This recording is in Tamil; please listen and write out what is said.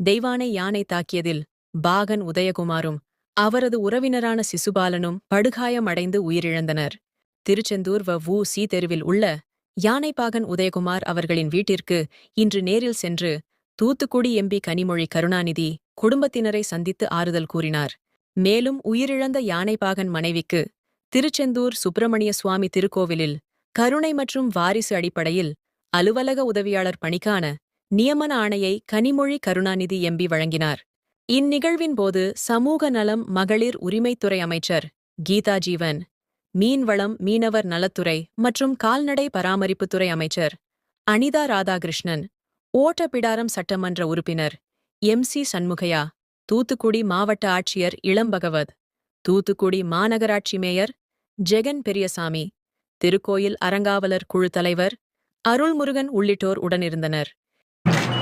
தெய்வானை யானை தாக்கியதில் பாகன் உதயகுமாரும் அவரது உறவினரான சிசுபாலனும் படுகாயமடைந்து உயிரிழந்தனர். திருச்செந்தூர் வ வு சி தெருவில் உள்ள யானைப்பாகன் உதயகுமார் அவர்களின் வீட்டிற்கு இன்று நேரில் சென்று தூத்துக்குடி எம்பி கனிமொழி கருணாநிதி குடும்பத்தினரை சந்தித்து ஆறுதல் கூறினார். மேலும் உயிரிழந்த யானைப்பாகன் மனைவிக்கு திருச்செந்தூர் சுப்பிரமணிய சுவாமி திருக்கோவிலில் கருணை மற்றும் வாரிசு அடிப்படையில் அலுவலக உதவியாளர் பணிக்கான நியமன ஆணையை கனிமொழி கருணாநிதி எம்பி வழங்கினார். இந்நிகழ்வின் போது சமூக நலம் மகளிர் உரிமைத்துறை அமைச்சர் கீதா ஜீவன் மீன்வளம் மீனவர் நலத்துறை மற்றும் கால்நடை பராமரிப்புத்துறை அமைச்சர் அனிதா ராதாகிருஷ்ணன் ஓட்டப்பிடாரம் சட்டமன்ற உறுப்பினர் எம் சி சண்முகையா தூத்துக்குடி மாவட்ட ஆட்சியர் இளம்பகவத் தூத்துக்குடி மாநகராட்சி மேயர் ஜெகன் பெரியசாமி திருக்கோயில் அறங்காவலர் குழு தலைவர் அருள்முருகன் உள்ளிட்டோர் உடனிருந்தனர். Thank you.